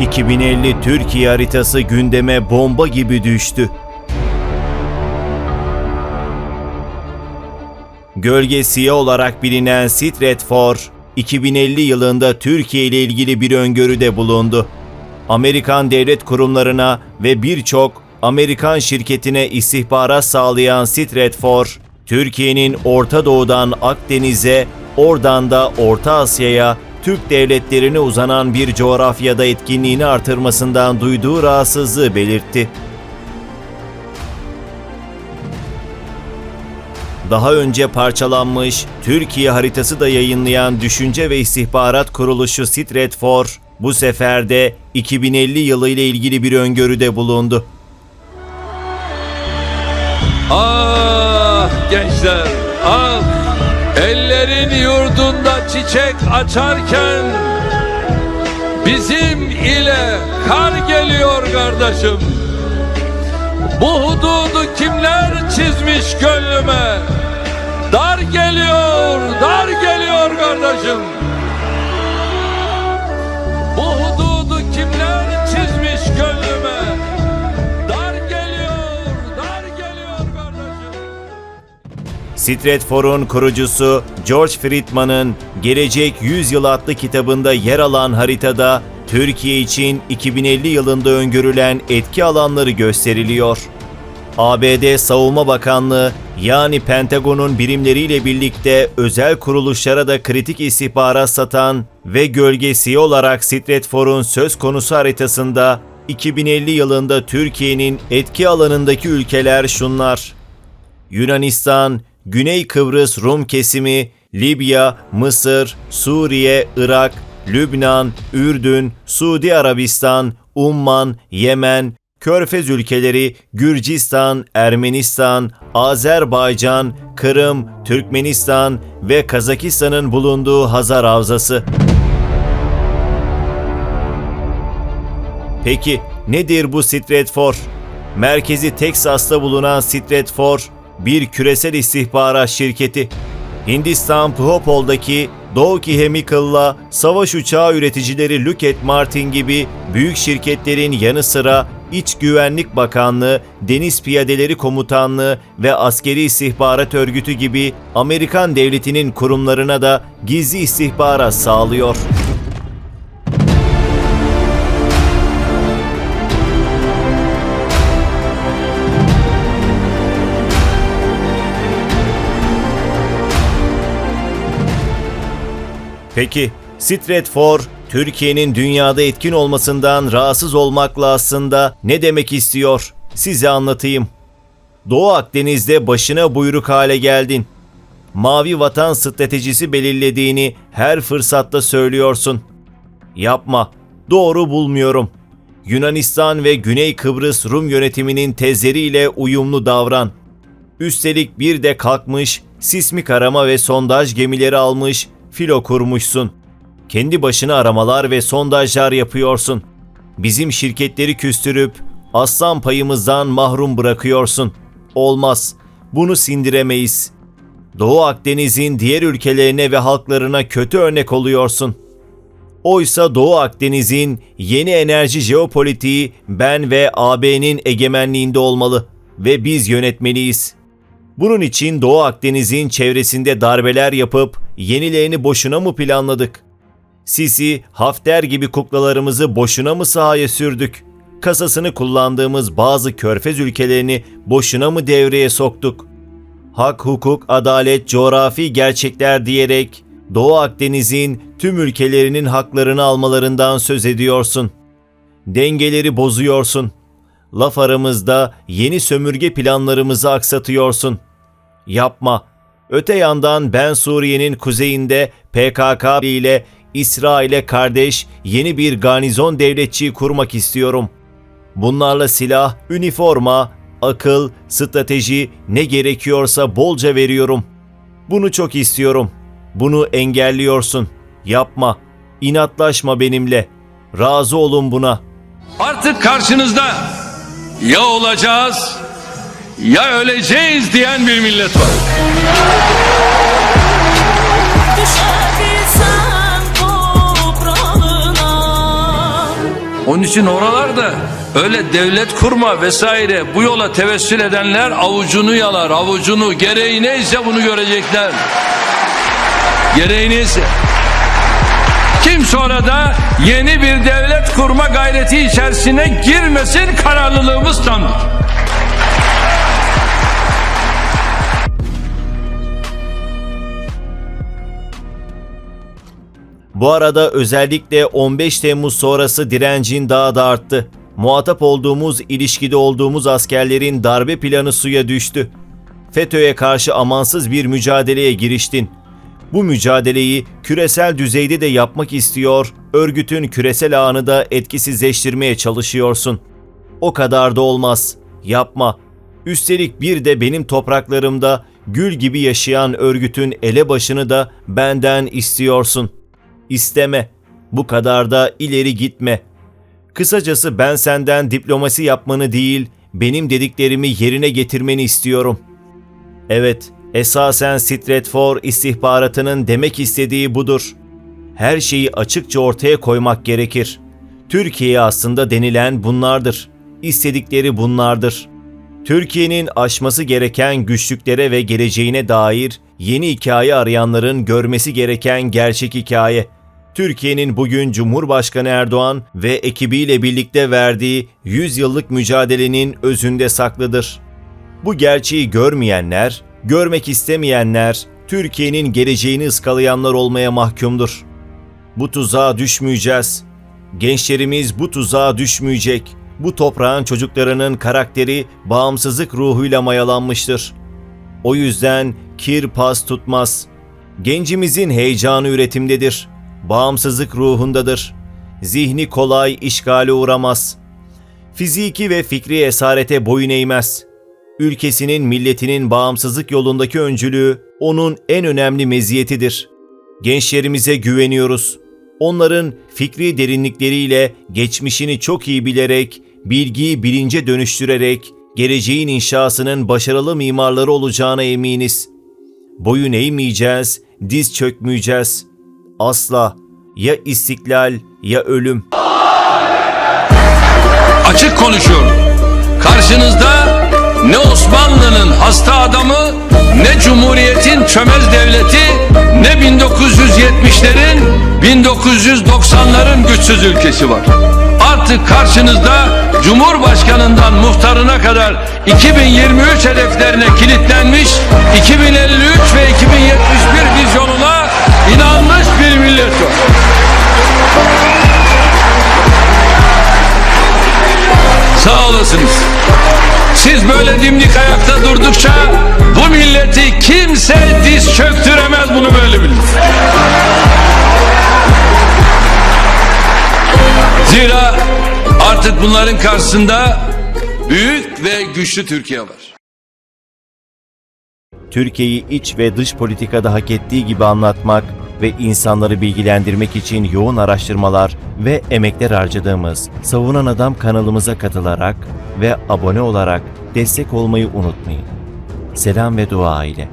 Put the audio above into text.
2050 Türkiye haritası gündeme bomba gibi düştü. Gölge Siyah olarak bilinen Stratfor, 2050 yılında Türkiye ile ilgili bir öngörüde bulundu. Amerikan devlet kurumlarına ve birçok Amerikan şirketine istihbarat sağlayan Stratfor, Türkiye'nin Orta Doğu'dan Akdeniz'e, oradan da Orta Asya'ya, Türk devletlerine uzanan bir coğrafyada etkinliğini artırmasından duyduğu rahatsızlığı belirtti. Daha önce parçalanmış Türkiye haritası da yayınlayan Düşünce ve İstihbarat Kuruluşu Stratfor, bu sefer de 2050 yılı ile ilgili bir öngörüde bulundu. Ah gençler ah yurdunda çiçek açarken bizim ile kar geliyor kardeşim. Bu hududu kimler çizmiş gönlüme? Dar geliyor, dar geliyor kardeşim. Stratfor'un kurucusu George Friedman'ın Gelecek 100 Yıl adlı kitabında yer alan haritada Türkiye için 2050 yılında öngörülen etki alanları gösteriliyor. ABD Savunma Bakanlığı yani Pentagon'un birimleriyle birlikte özel kuruluşlara da kritik istihbarat satan ve gölgesi olarak Stratfor'un söz konusu haritasında 2050 yılında Türkiye'nin etki alanındaki ülkeler şunlar. Yunanistan, Güney Kıbrıs Rum kesimi, Libya, Mısır, Suriye, Irak, Lübnan, Ürdün, Suudi Arabistan, Umman, Yemen, Körfez ülkeleri, Gürcistan, Ermenistan, Azerbaycan, Kırım, Türkmenistan ve Kazakistan'ın bulunduğu Hazar Havzası. Peki nedir bu Stratfor? Merkezi Teksas'ta bulunan Stratfor bir küresel istihbarat şirketi. Hindistan Bhopal'daki Dow Chemical'la savaş uçağı üreticileri Lockheed Martin gibi büyük şirketlerin yanı sıra İç Güvenlik Bakanlığı, Deniz Piyadeleri Komutanlığı ve Askeri İstihbarat Örgütü gibi Amerikan devletinin kurumlarına da gizli istihbarat sağlıyor. Peki Stratfor Türkiye'nin dünyada etkin olmasından rahatsız olmakla aslında ne demek istiyor? Size anlatayım. Doğu Akdeniz'de başına buyruk hale geldin. Mavi vatan stratejisi belirlediğini her fırsatta söylüyorsun. Yapma. Doğru bulmuyorum. Yunanistan ve Güney Kıbrıs Rum yönetiminin tezleriyle uyumlu davran. Üstelik bir de kalkmış, sismik arama ve sondaj gemileri almış, filo kurmuşsun. Kendi başına aramalar ve sondajlar yapıyorsun. Bizim şirketleri küstürüp aslan payımızdan mahrum bırakıyorsun. Olmaz. Bunu sindiremeyiz. Doğu Akdeniz'in diğer ülkelerine ve halklarına kötü örnek oluyorsun. Oysa Doğu Akdeniz'in yeni enerji jeopolitiği ben ve AB'nin egemenliğinde olmalı ve biz yönetmeliyiz. Bunun için Doğu Akdeniz'in çevresinde darbeler yapıp yenilerini boşuna mı planladık? Sisi, Hafter gibi kuklalarımızı boşuna mı sahaya sürdük? Kasasını kullandığımız bazı körfez ülkelerini boşuna mı devreye soktuk? Hak, hukuk, adalet, coğrafi gerçekler diyerek Doğu Akdeniz'in tüm ülkelerinin haklarını almalarından söz ediyorsun. Dengeleri bozuyorsun. Laf aramızda yeni sömürge planlarımızı aksatıyorsun. Yapma. Öte yandan ben Suriye'nin kuzeyinde PKK ile İsrail'e kardeş yeni bir garnizon devletçiyi kurmak istiyorum. Bunlarla silah, üniforma, akıl, strateji ne gerekiyorsa bolca veriyorum. Bunu çok istiyorum. Bunu engelliyorsun. Yapma. İnatlaşma benimle. Razı olun buna.'' Artık karşınızda ya olacağız ya öleceğiz diyen bir millet var. Onun için oralarda öyle devlet kurma vesaire bu yola tevessül edenler avucunu yalar, avucunu gereği neyse bunu görecekler. Gereği neyse. Kim sonra da yeni bir devlet kurma gayreti içerisine girmesin kararlılığımız tamdır. Bu arada özellikle 15 Temmuz sonrası direncin daha da arttı. Muhatap olduğumuz, ilişkide olduğumuz askerlerin darbe planı suya düştü. FETÖ'ye karşı amansız bir mücadeleye giriştin. Bu mücadeleyi küresel düzeyde de yapmak istiyor, örgütün küresel ağını da etkisizleştirmeye çalışıyorsun. O kadar da olmaz. Yapma. Üstelik bir de benim topraklarımda gül gibi yaşayan örgütün elebaşını da benden istiyorsun. İsteme. Bu kadar da ileri gitme. Kısacası ben senden diplomasi yapmanı değil, benim dediklerimi yerine getirmeni istiyorum. Evet, esasen Stratfor istihbaratının demek istediği budur. Her şeyi açıkça ortaya koymak gerekir. Türkiye aslında denilen bunlardır. İstedikleri bunlardır. Türkiye'nin aşması gereken güçlüklere ve geleceğine dair yeni hikaye arayanların görmesi gereken gerçek hikaye. Türkiye'nin bugün Cumhurbaşkanı Erdoğan ve ekibiyle birlikte verdiği 100 yıllık mücadelenin özünde saklıdır. Bu gerçeği görmeyenler, görmek istemeyenler, Türkiye'nin geleceğini ıskalayanlar olmaya mahkumdur. Bu tuzağa düşmeyeceğiz. Gençlerimiz bu tuzağa düşmeyecek. Bu toprağın çocuklarının karakteri bağımsızlık ruhuyla mayalanmıştır. O yüzden kir pas tutmaz. Gencimizin heyecanı üretimdedir. Bağımsızlık ruhundadır. Zihni kolay işgale uğramaz. Fiziki ve fikri esarete boyun eğmez. Ülkesinin milletinin bağımsızlık yolundaki öncülüğü onun en önemli meziyetidir. Gençlerimize güveniyoruz. Onların fikri derinlikleriyle geçmişini çok iyi bilerek, bilgiyi bilince dönüştürerek geleceğin inşasının başarılı mimarları olacağına eminiz. Boyun eğmeyeceğiz, diz çökmeyeceğiz. Asla ya istiklal ya ölüm. Açık konuşuyorum. Karşınızda ne Osmanlı'nın hasta adamı, ne Cumhuriyet'in çömez devleti, ne 1970'lerin, 1990'ların güçsüz ülkesi var. Artık karşınızda Cumhurbaşkanından muhtarına kadar 2023 hedeflerine kilitlenmiş, kimse diz çöktüremez bunu böyle bilin. Zira artık bunların karşısında büyük ve güçlü Türkiye var. Türkiye'yi iç ve dış politikada hak ettiği gibi anlatmak ve insanları bilgilendirmek için yoğun araştırmalar ve emekler harcadığımız Savunan Adam kanalımıza katılarak ve abone olarak destek olmayı unutmayın. Selam ve dua ile.